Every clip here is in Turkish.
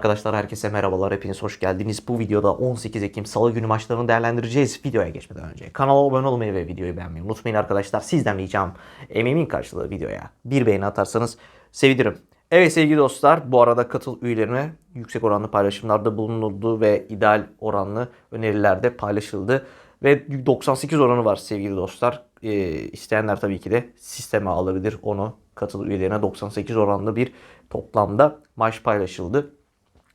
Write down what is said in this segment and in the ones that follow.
arkadaşlar herkese merhabalar hepiniz hoş geldiniz. Bu videoda 18 Ekim Salı günü maçlarını değerlendireceğiz. Videoya geçmeden önce kanala abone olmayı ve videoyu beğenmeyi unutmayın arkadaşlar. Sizden ricam emeğimin karşılığı videoya bir beğeni atarsanız sevinirim. Evet sevgili dostlar bu arada katıl üyelerine yüksek oranlı paylaşımlarda bulunuldu ve ideal oranlı önerilerde paylaşıldı. Ve 98 oranı var sevgili dostlar. Ee, isteyenler tabii ki de sisteme alabilir onu. Katıl üyelerine 98 oranlı bir toplamda maç paylaşıldı.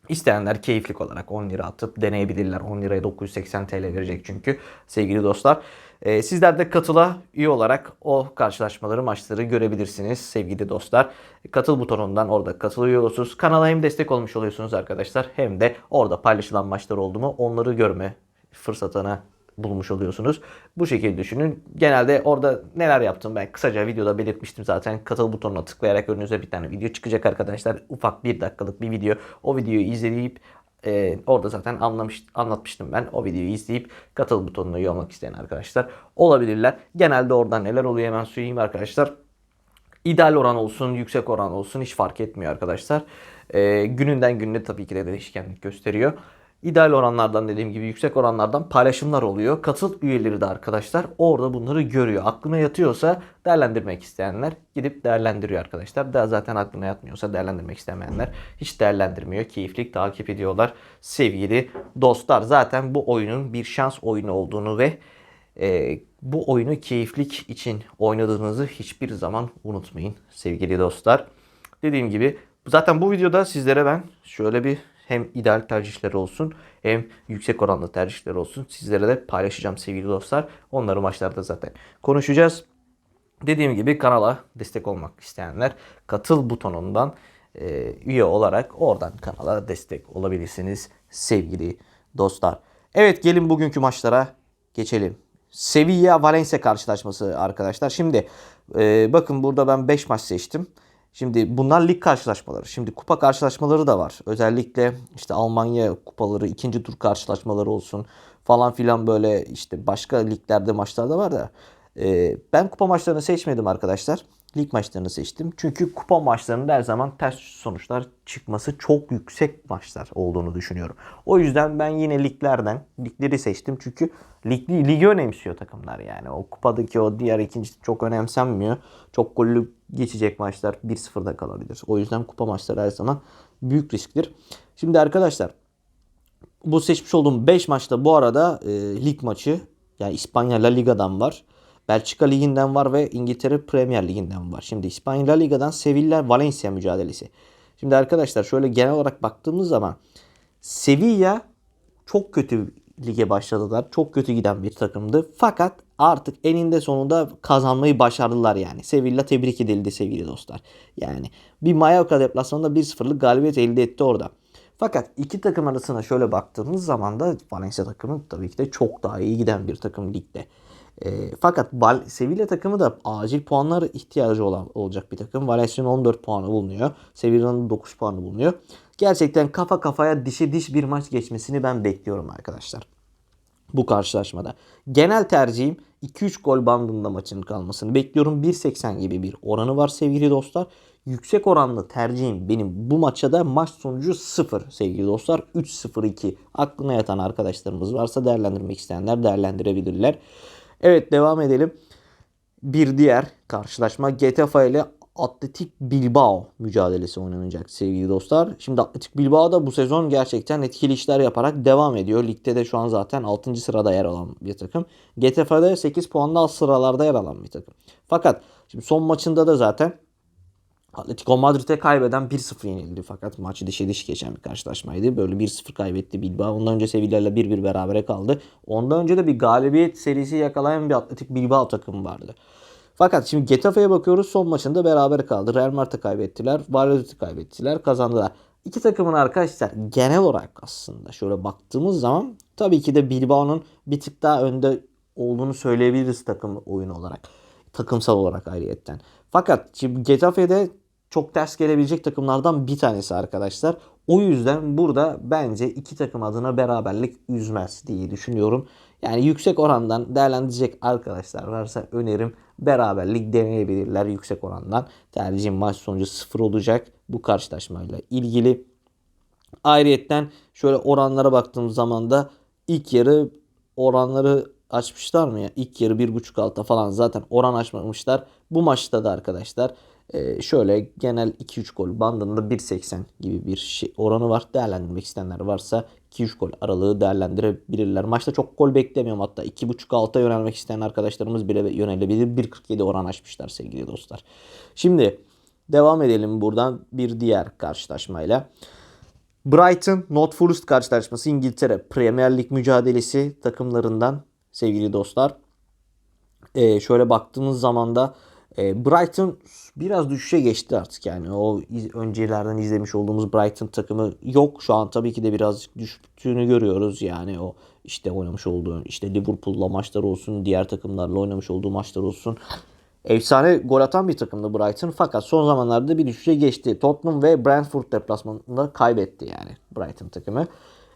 İsteyenler keyiflik olarak 10 lira atıp deneyebilirler. 10 liraya 980 TL verecek çünkü sevgili dostlar. Ee, sizler de katıla üye olarak o karşılaşmaları, maçları görebilirsiniz sevgili dostlar. Katıl butonundan orada katıl üye oluyorsunuz. Kanala hem destek olmuş oluyorsunuz arkadaşlar hem de orada paylaşılan maçlar oldu mu onları görme fırsatına bulmuş oluyorsunuz. Bu şekilde düşünün. Genelde orada neler yaptım ben kısaca videoda belirtmiştim zaten. Katıl butonuna tıklayarak önünüze bir tane video çıkacak arkadaşlar. Ufak bir dakikalık bir video. O videoyu izleyip e, orada zaten anlamış, anlatmıştım ben. O videoyu izleyip katıl butonuna üye olmak isteyen arkadaşlar olabilirler. Genelde orada neler oluyor hemen söyleyeyim arkadaşlar. İdeal oran olsun, yüksek oran olsun hiç fark etmiyor arkadaşlar. E, gününden gününe tabii ki de değişkenlik gösteriyor. İdeal oranlardan dediğim gibi yüksek oranlardan paylaşımlar oluyor. Katıl üyeleri de arkadaşlar orada bunları görüyor. Aklına yatıyorsa değerlendirmek isteyenler gidip değerlendiriyor arkadaşlar. Daha zaten aklına yatmıyorsa değerlendirmek istemeyenler hiç değerlendirmiyor. Keyiflik takip ediyorlar. Sevgili dostlar zaten bu oyunun bir şans oyunu olduğunu ve e, bu oyunu keyiflik için oynadığınızı hiçbir zaman unutmayın sevgili dostlar. Dediğim gibi zaten bu videoda sizlere ben şöyle bir hem ideal tercihler olsun hem yüksek oranlı tercihler olsun sizlere de paylaşacağım sevgili dostlar. Onları maçlarda zaten konuşacağız. Dediğim gibi kanala destek olmak isteyenler katıl butonundan e, üye olarak oradan kanala destek olabilirsiniz sevgili dostlar. Evet gelin bugünkü maçlara geçelim. Sevilla Valencia karşılaşması arkadaşlar. Şimdi e, bakın burada ben 5 maç seçtim. Şimdi bunlar lig karşılaşmaları. Şimdi kupa karşılaşmaları da var. Özellikle işte Almanya kupaları, ikinci tur karşılaşmaları olsun falan filan böyle işte başka liglerde maçlar da var da. Ee, ben kupa maçlarını seçmedim arkadaşlar. Lig maçlarını seçtim. Çünkü kupa maçlarında her zaman ters sonuçlar çıkması çok yüksek maçlar olduğunu düşünüyorum. O yüzden ben yine liglerden ligleri seçtim. Çünkü lig, ligi önemsiyor takımlar yani. O kupadaki o diğer ikinci çok önemsenmiyor. Çok gollü geçecek maçlar 1-0'da kalabilir. O yüzden kupa maçları her zaman büyük risktir. Şimdi arkadaşlar bu seçmiş olduğum 5 maçta bu arada e, lig maçı yani İspanya La Liga'dan var. Belçika Ligi'nden var ve İngiltere Premier Ligi'nden var. Şimdi İspanya Liga'dan Sevilla Valencia mücadelesi. Şimdi arkadaşlar şöyle genel olarak baktığımız zaman Sevilla çok kötü lige başladılar. Çok kötü giden bir takımdı. Fakat artık eninde sonunda kazanmayı başardılar yani. Sevilla tebrik edildi sevgili dostlar. Yani bir Mallorca deplasmanında 1-0'lık galibiyet elde etti orada. Fakat iki takım arasına şöyle baktığımız zaman da Valencia takımı tabii ki de çok daha iyi giden bir takım ligde. E, fakat Bal Sevilla takımı da acil puanlar ihtiyacı olan olacak bir takım. Valencia'nın 14 puanı bulunuyor. Sevilla'nın 9 puanı bulunuyor. Gerçekten kafa kafaya dişe diş bir maç geçmesini ben bekliyorum arkadaşlar. Bu karşılaşmada. Genel tercihim 2-3 gol bandında maçın kalmasını bekliyorum. 1.80 gibi bir oranı var sevgili dostlar. Yüksek oranlı tercihim benim bu maça da maç sonucu 0 sevgili dostlar. 3-0-2 aklına yatan arkadaşlarımız varsa değerlendirmek isteyenler değerlendirebilirler. Evet devam edelim. Bir diğer karşılaşma Getafe ile Atletik Bilbao mücadelesi oynanacak sevgili dostlar. Şimdi Atletik Bilbao da bu sezon gerçekten etkili işler yaparak devam ediyor. Ligde de şu an zaten 6. sırada yer alan bir takım. Getafe'de 8 puanla alt sıralarda yer alan bir takım. Fakat şimdi son maçında da zaten Atletico Madrid'e kaybeden 1-0 yenildi. Fakat maçı dişe diş geçen bir karşılaşmaydı. Böyle 1-0 kaybetti Bilbao. Ondan önce Sevilla ile 1-1 berabere kaldı. Ondan önce de bir galibiyet serisi yakalayan bir Atletik Bilbao takımı vardı. Fakat şimdi Getafe'ye bakıyoruz. Son maçında beraber kaldı. Real Madrid'i kaybettiler. Valladolid'i kaybettiler. Kazandılar. İki takımın arkadaşlar genel olarak aslında şöyle baktığımız zaman tabii ki de Bilbao'nun bir tık daha önde olduğunu söyleyebiliriz takım oyunu olarak. Takımsal olarak ayrıyetten. Fakat şimdi Getafe'de çok ters gelebilecek takımlardan bir tanesi arkadaşlar. O yüzden burada bence iki takım adına beraberlik üzmez diye düşünüyorum. Yani yüksek orandan değerlendirecek arkadaşlar varsa önerim beraberlik deneyebilirler yüksek orandan. Tercihim maç sonucu sıfır olacak bu karşılaşmayla ilgili. Ayrıyetten şöyle oranlara baktığımız zaman da ilk yarı oranları açmışlar mı ya? İlk yarı 1.5 alta falan zaten oran açmamışlar. Bu maçta da arkadaşlar e, şöyle genel 2-3 gol bandında 1.80 gibi bir şey oranı var. Değerlendirmek isteyenler varsa 2-3 gol aralığı değerlendirebilirler. Maçta çok gol beklemiyorum hatta 2.5 alta yönelmek isteyen arkadaşlarımız bile yönelebilir. 1.47 oran açmışlar sevgili dostlar. Şimdi devam edelim buradan bir diğer karşılaşmayla. Brighton Not Forest karşılaşması İngiltere Premier Lig mücadelesi takımlarından sevgili dostlar. Ee, şöyle baktığımız zaman da e, Brighton biraz düşüşe geçti artık yani. O iz, öncelerden izlemiş olduğumuz Brighton takımı yok. Şu an tabii ki de birazcık düştüğünü görüyoruz. Yani o işte oynamış olduğu işte Liverpool'la maçlar olsun, diğer takımlarla oynamış olduğu maçlar olsun. Efsane gol atan bir takımdı Brighton fakat son zamanlarda bir düşüşe geçti. Tottenham ve Brentford deplasmanında kaybetti yani Brighton takımı.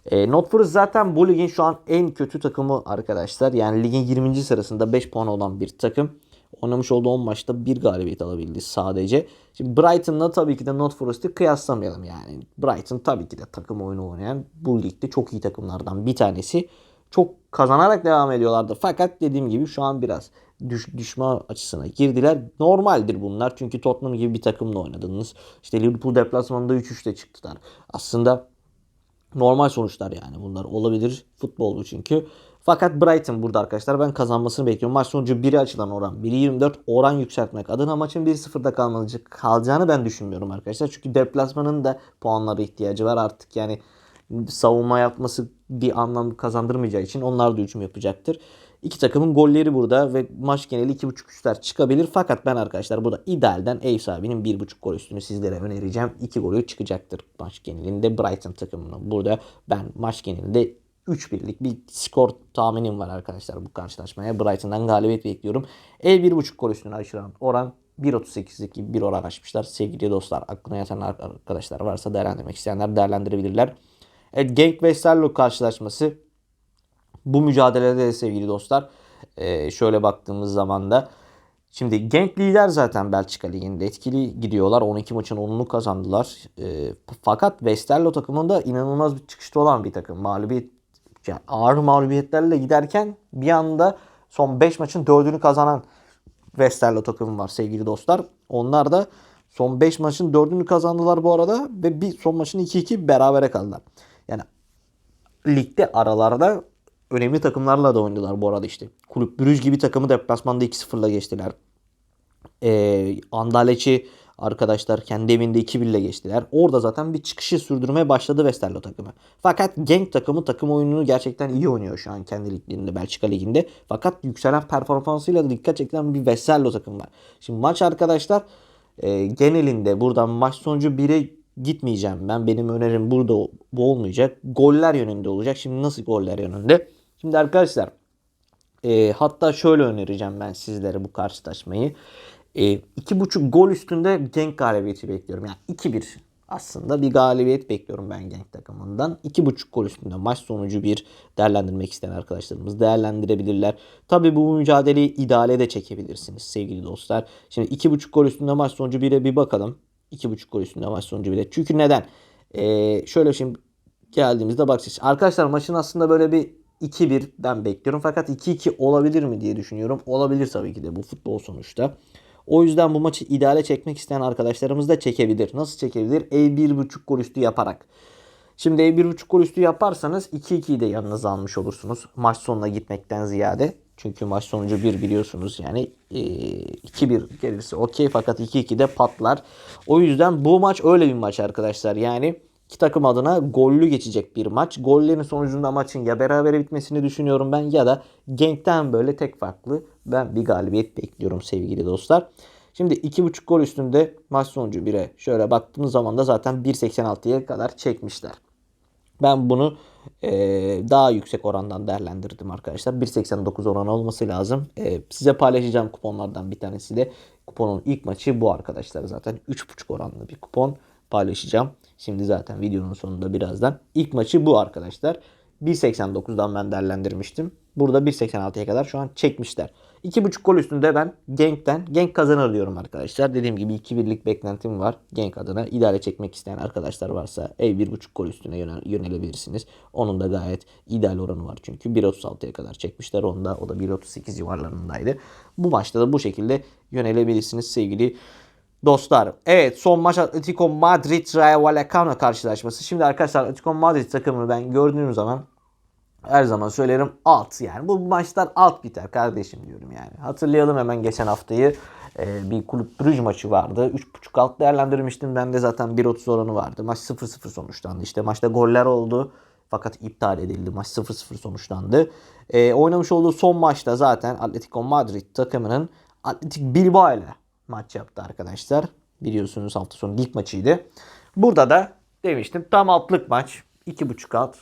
E, Not Forest zaten bu ligin şu an en kötü takımı arkadaşlar. Yani ligin 20. sırasında 5 puan olan bir takım. Oynamış olduğu 10 maçta bir galibiyet alabildi sadece. Şimdi Brighton'la tabii ki de Not Forest'ı kıyaslamayalım yani. Brighton tabii ki de takım oyunu oynayan bu ligde çok iyi takımlardan bir tanesi. Çok kazanarak devam ediyorlardı. Fakat dediğim gibi şu an biraz düş, düşme açısına girdiler. Normaldir bunlar. Çünkü Tottenham gibi bir takımla oynadınız. İşte Liverpool deplasmanında 3-3'te çıktılar. Aslında normal sonuçlar yani bunlar olabilir. Futbol çünkü. Fakat Brighton burada arkadaşlar ben kazanmasını bekliyorum. Maç sonucu 1'e açılan oran 1.24 oran yükseltmek adına maçın 1-0'da kalmayacak, kalacağını ben düşünmüyorum arkadaşlar. Çünkü deplasmanın da puanlara ihtiyacı var artık yani savunma yapması bir anlam kazandırmayacağı için onlar da hücum yapacaktır. İki takımın golleri burada ve maç geneli 2.5 üstler çıkabilir. Fakat ben arkadaşlar burada idealden ev sahibinin 1.5 gol üstünü sizlere önereceğim. 2 golü çıkacaktır maç genelinde Brighton takımının. Burada ben maç genelinde 3-1'lik bir skor tahminim var arkadaşlar bu karşılaşmaya. Brighton'dan galibiyet bekliyorum. Ev 1.5 gol üstüne aşıran oran 1.38'lik bir oran açmışlar. Sevgili dostlar aklına yatan arkadaşlar varsa değerlendirmek isteyenler değerlendirebilirler. Evet, Genk Westerlo karşılaşması bu mücadelede de sevgili dostlar e, şöyle baktığımız zaman da şimdi Genk lider zaten Belçika Ligi'nde etkili gidiyorlar. 12 maçın 10'unu kazandılar. E, fakat Westerlo takımında inanılmaz bir çıkışta olan bir takım. Mağlubiyet yani ağır mağlubiyetlerle giderken bir anda son 5 maçın 4'ünü kazanan Westerlo takımı var sevgili dostlar. Onlar da son 5 maçın 4'ünü kazandılar bu arada ve bir son maçın 2-2 berabere kaldılar. Yani ligde aralarda önemli takımlarla da oynadılar bu arada işte. Kulüp Brüj gibi takımı deplasmanda 2-0'la geçtiler. Ee, Andaleç'i arkadaşlar kendi evinde 2-1 ile geçtiler. Orada zaten bir çıkışı sürdürmeye başladı Westerlo takımı. Fakat Genk takımı takım oyununu gerçekten iyi oynuyor şu an kendi liglerinde Belçika liginde. Fakat yükselen performansıyla da dikkat çekilen bir Westerlo takım var. Şimdi maç arkadaşlar e, genelinde buradan maç sonucu 1'e gitmeyeceğim. Ben benim önerim burada bu olmayacak. Goller yönünde olacak. Şimdi nasıl goller yönünde? Şimdi arkadaşlar e, hatta şöyle önereceğim ben sizlere bu karşılaşmayı. E, iki buçuk gol üstünde Genk galibiyeti bekliyorum. Yani 2-1 aslında bir galibiyet bekliyorum ben Genk takımından. 2.5 gol üstünde maç sonucu bir değerlendirmek isteyen arkadaşlarımız değerlendirebilirler. Tabi bu mücadeleyi ideale de çekebilirsiniz sevgili dostlar. Şimdi 2.5 gol üstünde maç sonucu 1'e bir bakalım. 2.5 gol üstünde maç sonucu 1'e. Çünkü neden? Ee, şöyle şimdi geldiğimizde bakacağız. Arkadaşlar maçın aslında böyle bir 2-1'den bekliyorum. Fakat 2-2 olabilir mi diye düşünüyorum. Olabilir tabii ki de bu futbol sonuçta. O yüzden bu maçı ideale çekmek isteyen arkadaşlarımız da çekebilir. Nasıl çekebilir? Ev 1.5 gol üstü yaparak. Şimdi ev 1.5 gol üstü yaparsanız 2-2'yi de yanınıza almış olursunuz. Maç sonuna gitmekten ziyade. Çünkü maç sonucu 1 biliyorsunuz yani e, 2-1 gelirse okey fakat 2-2 de patlar. O yüzden bu maç öyle bir maç arkadaşlar. Yani iki takım adına gollü geçecek bir maç. Gollerin sonucunda maçın ya berabere bitmesini düşünüyorum ben ya da Genk'ten böyle tek farklı ben bir galibiyet bekliyorum sevgili dostlar. Şimdi 2.5 gol üstünde maç sonucu 1'e şöyle baktığımız zaman da zaten 1.86'ya kadar çekmişler. Ben bunu e, daha yüksek orandan değerlendirdim arkadaşlar. 1.89 oran olması lazım. E, size paylaşacağım kuponlardan bir tanesi de kuponun ilk maçı bu arkadaşlar. Zaten 3.5 oranlı bir kupon paylaşacağım. Şimdi zaten videonun sonunda birazdan. İlk maçı bu arkadaşlar. 1.89'dan ben değerlendirmiştim. Burada 1.86'ya kadar şu an çekmişler. 2.5 gol üstünde ben Genk'ten Genk kazanır diyorum arkadaşlar. Dediğim gibi 2-1'lik beklentim var. Genk adına idare çekmek isteyen arkadaşlar varsa ev 1.5 gol üstüne yönel, yönelebilirsiniz. Onun da gayet ideal oranı var çünkü 1.36'ya kadar çekmişler. Onda o da 1.38 civarlarındaydı. Bu maçta da bu şekilde yönelebilirsiniz sevgili Dostlar evet son maç Atletico Madrid Rayo Vallecano karşılaşması. Şimdi arkadaşlar Atletico Madrid takımını ben gördüğüm zaman her zaman söylerim alt yani. Bu maçlar alt biter kardeşim diyorum yani. Hatırlayalım hemen geçen haftayı. Ee, bir kulüp Brüj maçı vardı. 3.5 alt değerlendirmiştim. Ben de zaten 1.30 oranı vardı. Maç 0-0 sonuçlandı. İşte maçta goller oldu. Fakat iptal edildi. Maç 0-0 sonuçlandı. Ee, oynamış olduğu son maçta zaten Atletico Madrid takımının Atletik Bilbao ile maç yaptı arkadaşlar. Biliyorsunuz hafta sonu ilk maçıydı. Burada da demiştim tam altlık maç. 2.5 alt.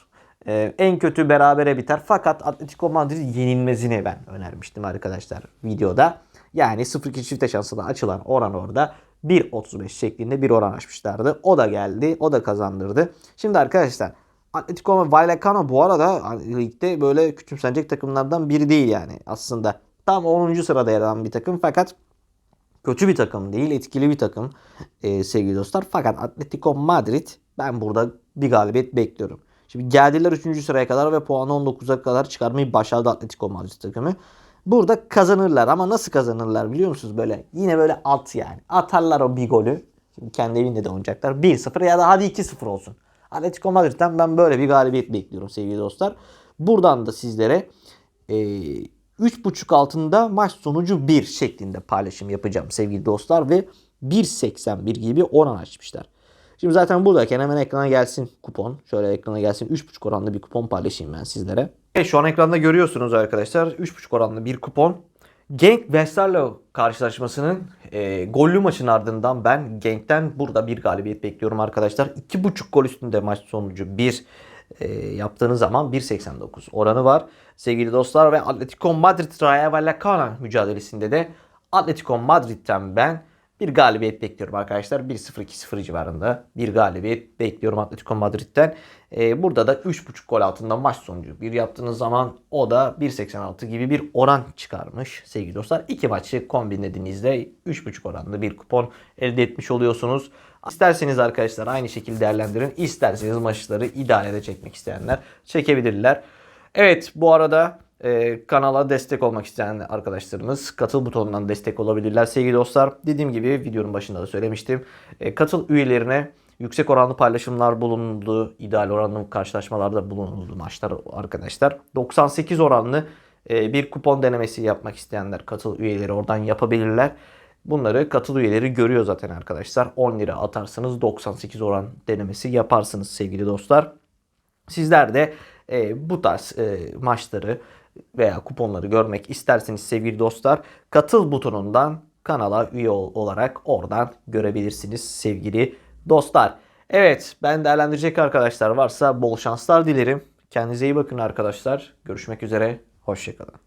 Ee, en kötü berabere biter. Fakat Atletico Madrid yenilmezini ben önermiştim arkadaşlar videoda. Yani 0-2 çifte şansına açılan oran orada 1.35 şeklinde bir oran açmışlardı. O da geldi. O da kazandırdı. Şimdi arkadaşlar Atletico Vallecano bu arada ligde böyle küçümsenecek takımlardan biri değil yani. Aslında tam 10. sırada yer alan bir takım fakat kötü bir takım değil, etkili bir takım e, sevgili dostlar. Fakat Atletico Madrid ben burada bir galibiyet bekliyorum. Şimdi geldiler 3. sıraya kadar ve puanı 19'a kadar çıkarmayı başardı Atletico Madrid takımı. Burada kazanırlar ama nasıl kazanırlar biliyor musunuz? Böyle yine böyle alt yani. Atarlar o bir golü. Şimdi kendi evinde de oynayacaklar. 1-0 ya da hadi 2-0 olsun. Atletico Madrid'den ben böyle bir galibiyet bekliyorum sevgili dostlar. Buradan da sizlere e, 3.5 altında maç sonucu 1 şeklinde paylaşım yapacağım sevgili dostlar ve 1.81 gibi oran açmışlar. Şimdi zaten buradayken hemen ekrana gelsin kupon. Şöyle ekrana gelsin 3.5 oranlı bir kupon paylaşayım ben sizlere. Evet, şu an ekranda görüyorsunuz arkadaşlar 3.5 oranlı bir kupon. Genk Westerlo karşılaşmasının e, gollü maçın ardından ben Genk'ten burada bir galibiyet bekliyorum arkadaşlar. 2.5 gol üstünde maç sonucu 1 e, yaptığınız zaman 1.89 oranı var. Sevgili dostlar ve Atletico Madrid Rayo Vallecano mücadelesinde de Atletico Madrid'den ben bir galibiyet bekliyorum arkadaşlar. 1-0-2-0 civarında bir galibiyet bekliyorum Atletico Madrid'den. Ee, burada da 3.5 gol altında maç sonucu bir yaptığınız zaman o da 1.86 gibi bir oran çıkarmış sevgili dostlar. İki maçı kombinlediğinizde 3.5 oranlı bir kupon elde etmiş oluyorsunuz. İsterseniz arkadaşlar aynı şekilde değerlendirin. İsterseniz maçları idarede çekmek isteyenler çekebilirler. Evet bu arada ee, kanala destek olmak isteyen arkadaşlarımız katıl butonundan destek olabilirler sevgili dostlar. Dediğim gibi videonun başında da söylemiştim. Ee, katıl üyelerine yüksek oranlı paylaşımlar bulundu. ideal oranlı karşılaşmalarda bulunuldu maçlar arkadaşlar. 98 oranlı e, bir kupon denemesi yapmak isteyenler katıl üyeleri oradan yapabilirler. Bunları katıl üyeleri görüyor zaten arkadaşlar. 10 lira atarsınız 98 oran denemesi yaparsınız sevgili dostlar. Sizler de e, bu tarz e, maçları veya kuponları görmek isterseniz sevgili dostlar katıl butonundan kanala üye olarak oradan görebilirsiniz sevgili dostlar. Evet ben değerlendirecek arkadaşlar varsa bol şanslar dilerim. Kendinize iyi bakın arkadaşlar. Görüşmek üzere. Hoşçakalın.